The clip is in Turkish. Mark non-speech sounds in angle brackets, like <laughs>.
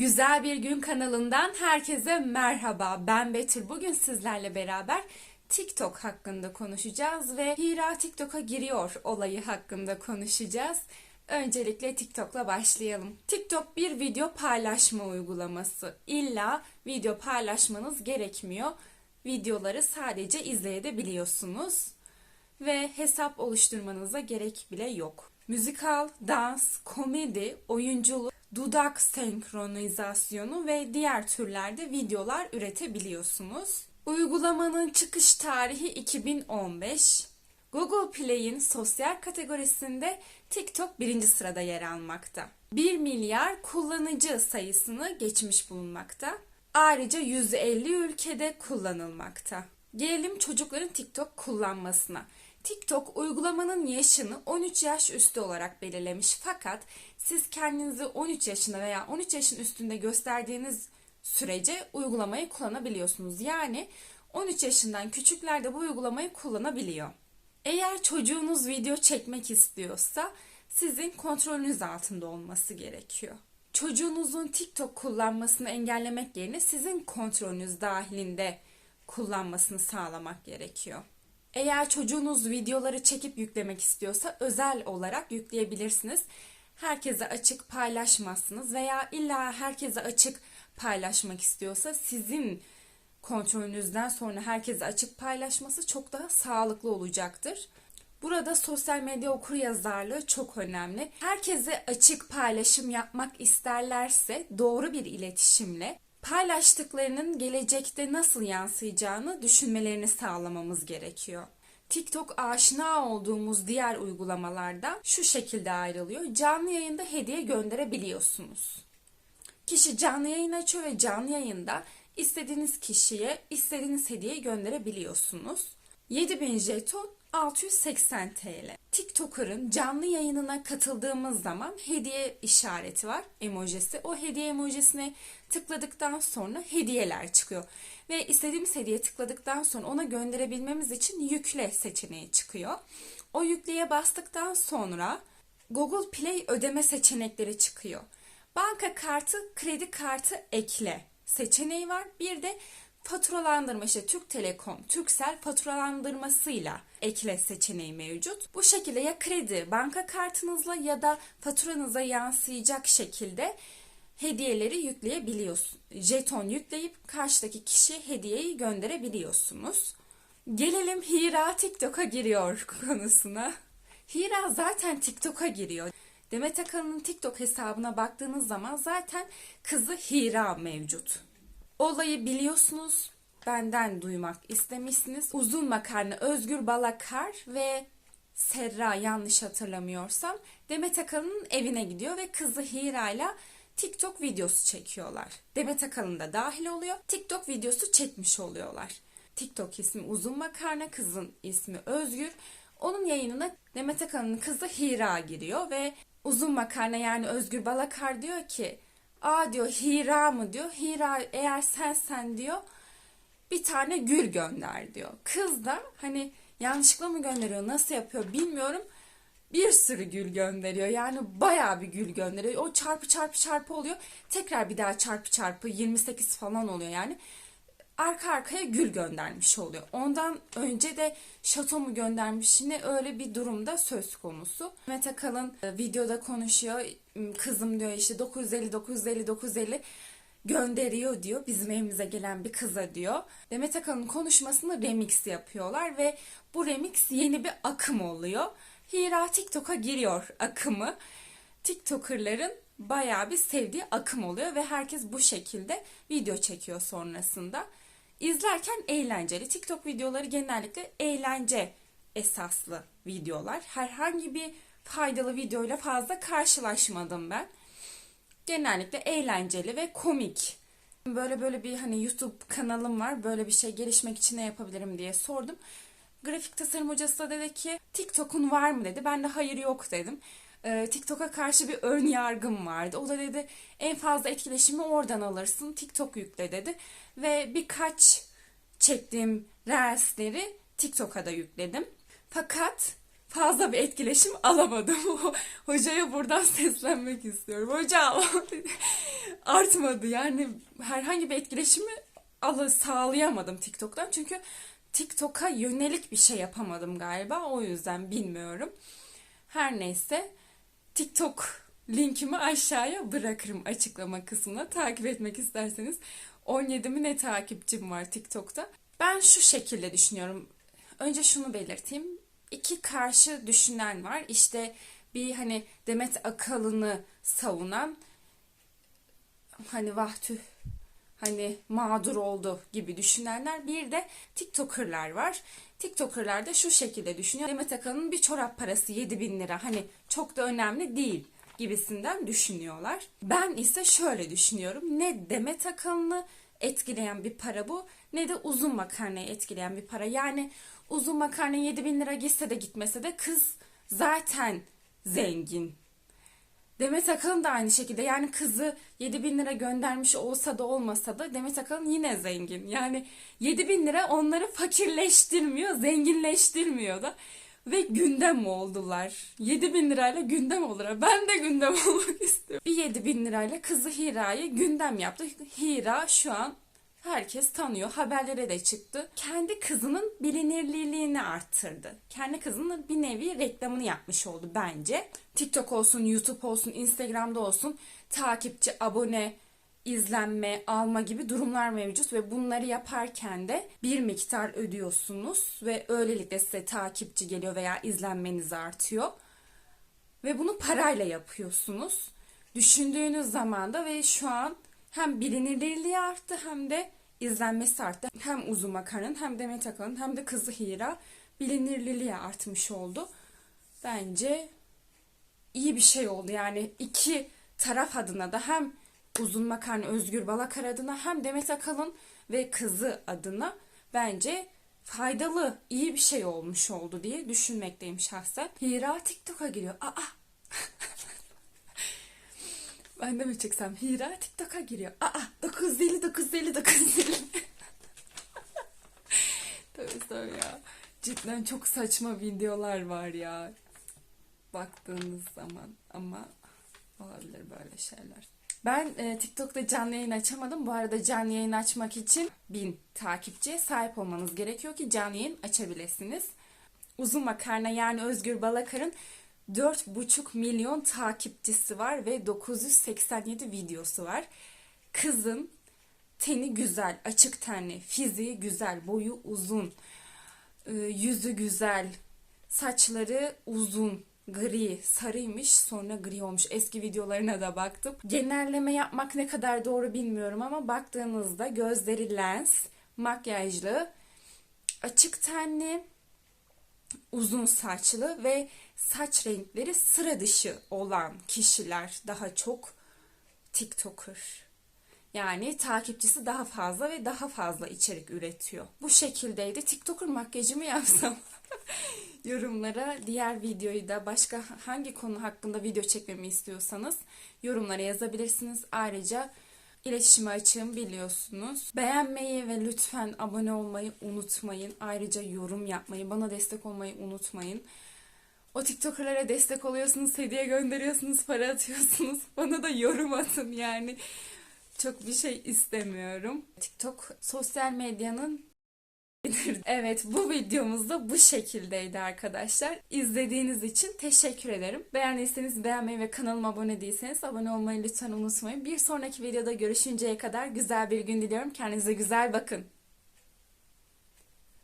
Güzel Bir Gün kanalından herkese merhaba. Ben Betül. Bugün sizlerle beraber TikTok hakkında konuşacağız ve Hira TikTok'a giriyor olayı hakkında konuşacağız. Öncelikle TikTok'la başlayalım. TikTok bir video paylaşma uygulaması. İlla video paylaşmanız gerekmiyor. Videoları sadece izleyebiliyorsunuz ve hesap oluşturmanıza gerek bile yok. Müzikal, dans, komedi, oyunculuk, dudak senkronizasyonu ve diğer türlerde videolar üretebiliyorsunuz. Uygulamanın çıkış tarihi 2015. Google Play'in sosyal kategorisinde TikTok birinci sırada yer almakta. 1 milyar kullanıcı sayısını geçmiş bulunmakta. Ayrıca 150 ülkede kullanılmakta. Gelelim çocukların TikTok kullanmasına. TikTok uygulamanın yaşını 13 yaş üstü olarak belirlemiş fakat siz kendinizi 13 yaşında veya 13 yaşın üstünde gösterdiğiniz sürece uygulamayı kullanabiliyorsunuz. Yani 13 yaşından küçükler de bu uygulamayı kullanabiliyor. Eğer çocuğunuz video çekmek istiyorsa sizin kontrolünüz altında olması gerekiyor. Çocuğunuzun TikTok kullanmasını engellemek yerine sizin kontrolünüz dahilinde kullanmasını sağlamak gerekiyor. Eğer çocuğunuz videoları çekip yüklemek istiyorsa özel olarak yükleyebilirsiniz. Herkese açık paylaşmazsınız veya illa herkese açık paylaşmak istiyorsa sizin kontrolünüzden sonra herkese açık paylaşması çok daha sağlıklı olacaktır. Burada sosyal medya okur yazarlığı çok önemli. Herkese açık paylaşım yapmak isterlerse doğru bir iletişimle paylaştıklarının gelecekte nasıl yansıyacağını düşünmelerini sağlamamız gerekiyor. TikTok aşina olduğumuz diğer uygulamalardan şu şekilde ayrılıyor. Canlı yayında hediye gönderebiliyorsunuz. Kişi canlı yayın açıyor ve canlı yayında istediğiniz kişiye istediğiniz hediyeyi gönderebiliyorsunuz. 7000 jeton 680 TL. TikToker'ın canlı yayınına katıldığımız zaman hediye işareti var, emojisi. O hediye emojisine tıkladıktan sonra hediyeler çıkıyor. Ve istediğimiz hediye tıkladıktan sonra ona gönderebilmemiz için yükle seçeneği çıkıyor. O yükleye bastıktan sonra Google Play ödeme seçenekleri çıkıyor. Banka kartı, kredi kartı ekle seçeneği var. Bir de faturalandırma işte Türk Telekom, Türksel faturalandırmasıyla ekle seçeneği mevcut. Bu şekilde ya kredi banka kartınızla ya da faturanıza yansıyacak şekilde hediyeleri yükleyebiliyorsunuz. Jeton yükleyip karşıdaki kişiye hediyeyi gönderebiliyorsunuz. Gelelim Hira TikTok'a giriyor <laughs> konusuna. Hira zaten TikTok'a giriyor. Demet Akalın'ın TikTok hesabına baktığınız zaman zaten kızı Hira mevcut. Olayı biliyorsunuz, benden duymak istemişsiniz. Uzun makarna Özgür Balakar ve Serra yanlış hatırlamıyorsam Demet Akalın'ın evine gidiyor ve kızı Hira ile TikTok videosu çekiyorlar. Demet Akalın da dahil oluyor. TikTok videosu çekmiş oluyorlar. TikTok ismi Uzun Makarna, kızın ismi Özgür. Onun yayınına Demet Akalın'ın kızı Hira giriyor ve Uzun Makarna yani Özgür Balakar diyor ki Aa diyor Hira mı diyor. Hira eğer sensen diyor bir tane gül gönder diyor. Kız da hani yanlışlıkla mı gönderiyor nasıl yapıyor bilmiyorum. Bir sürü gül gönderiyor. Yani bayağı bir gül gönderiyor. O çarpı çarpı çarpı oluyor. Tekrar bir daha çarpı çarpı 28 falan oluyor yani. Arka arkaya gül göndermiş oluyor. Ondan önce de şato mu göndermiş yine öyle bir durumda söz konusu. Mete Kalın e, videoda konuşuyor. Kızım diyor işte 950 950 950 gönderiyor diyor bizim evimize gelen bir kıza diyor. Demet Akalın konuşmasını remix yapıyorlar ve bu remix yeni bir akım oluyor. Hira TikTok'a giriyor akımı. TikToker'ların bayağı bir sevdiği akım oluyor ve herkes bu şekilde video çekiyor sonrasında. İzlerken eğlenceli. TikTok videoları genellikle eğlence esaslı videolar. Herhangi bir faydalı videoyla fazla karşılaşmadım ben. Genellikle eğlenceli ve komik. Böyle böyle bir hani YouTube kanalım var. Böyle bir şey gelişmek için ne yapabilirim diye sordum. Grafik tasarım hocası da dedi ki TikTok'un var mı dedi. Ben de hayır yok dedim. Ee, TikTok'a karşı bir ön yargım vardı. O da dedi en fazla etkileşimi oradan alırsın. TikTok yükle dedi. Ve birkaç çektiğim reelsleri TikTok'a da yükledim. Fakat fazla bir etkileşim alamadım. <laughs> Hocaya buradan seslenmek istiyorum. Hocam <laughs> artmadı yani herhangi bir etkileşimi ala sağlayamadım TikTok'tan. Çünkü TikTok'a yönelik bir şey yapamadım galiba. O yüzden bilmiyorum. Her neyse TikTok linkimi aşağıya bırakırım açıklama kısmına. Takip etmek isterseniz 17 mi ne takipçim var TikTok'ta. Ben şu şekilde düşünüyorum. Önce şunu belirteyim. İki karşı düşünen var. İşte bir hani Demet Akalın'ı savunan hani vah tüh hani mağdur oldu gibi düşünenler. Bir de TikToker'lar var. TikToker'lar da şu şekilde düşünüyor. Demet Akalın'ın bir çorap parası 7 bin lira hani çok da önemli değil gibisinden düşünüyorlar. Ben ise şöyle düşünüyorum. Ne Demet Akalın'ı etkileyen bir para bu ne de uzun makarnayı etkileyen bir para. Yani uzun makarna 7 bin lira gitse de gitmese de kız zaten zengin. Demet Akalın da aynı şekilde yani kızı 7 bin lira göndermiş olsa da olmasa da Demet Akalın yine zengin. Yani 7 bin lira onları fakirleştirmiyor, zenginleştirmiyor da. Ve gündem oldular. 7 bin lirayla gündem oldular. Ben de gündem <laughs> olmak istiyorum. Bir 7 bin lirayla kızı Hira'yı gündem yaptı. Hira şu an herkes tanıyor. Haberlere de çıktı. Kendi kızının bilinirliğini arttırdı. Kendi kızının bir nevi reklamını yapmış oldu bence. TikTok olsun, YouTube olsun, Instagram'da olsun takipçi, abone, izlenme, alma gibi durumlar mevcut ve bunları yaparken de bir miktar ödüyorsunuz ve öylelikle size takipçi geliyor veya izlenmeniz artıyor. Ve bunu parayla yapıyorsunuz. Düşündüğünüz zaman da ve şu an hem bilinirliği arttı hem de izlenmesi arttı. Hem Uzun Makara'nın hem Demet Akalın hem de kızı Hira bilinirliği artmış oldu. Bence iyi bir şey oldu. Yani iki taraf adına da hem Uzun Makarna Özgür Balakar adına hem Demet Akalın ve kızı adına bence faydalı, iyi bir şey olmuş oldu diye düşünmekteyim şahsen. Hira TikTok'a giriyor. Aa! Ben de mi çeksem? Hira TikTok'a giriyor. Aa! 950 950 950. Tabii tabii ya. Cidden çok saçma videolar var ya. Baktığınız zaman ama olabilir böyle şeyler. Ben e, TikTok'ta canlı yayın açamadım. Bu arada canlı yayın açmak için bin takipçiye sahip olmanız gerekiyor ki canlı yayın açabilirsiniz. Uzun Makarna yani Özgür Balakar'ın 4,5 milyon takipçisi var ve 987 videosu var. Kızın teni güzel, açık tenli, fiziği güzel, boyu uzun, e, yüzü güzel, saçları uzun, gri, sarıymış sonra gri olmuş. Eski videolarına da baktım. Genelleme yapmak ne kadar doğru bilmiyorum ama baktığınızda gözleri lens, makyajlı, açık tenli, uzun saçlı ve saç renkleri sıra dışı olan kişiler daha çok TikToker. Yani takipçisi daha fazla ve daha fazla içerik üretiyor. Bu şekildeydi. TikToker makyajımı yapsam <laughs> yorumlara diğer videoyu da başka hangi konu hakkında video çekmemi istiyorsanız yorumlara yazabilirsiniz. Ayrıca iletişime açığım biliyorsunuz. Beğenmeyi ve lütfen abone olmayı unutmayın. Ayrıca yorum yapmayı, bana destek olmayı unutmayın. O TikToker'lara destek oluyorsunuz, hediye gönderiyorsunuz, para atıyorsunuz. <laughs> Bana da yorum atın yani. Çok bir şey istemiyorum. TikTok sosyal medyanın <laughs> Evet bu videomuz da bu şekildeydi arkadaşlar. İzlediğiniz için teşekkür ederim. Beğendiyseniz beğenmeyi ve kanalıma abone değilseniz abone olmayı lütfen unutmayın. Bir sonraki videoda görüşünceye kadar güzel bir gün diliyorum. Kendinize güzel bakın.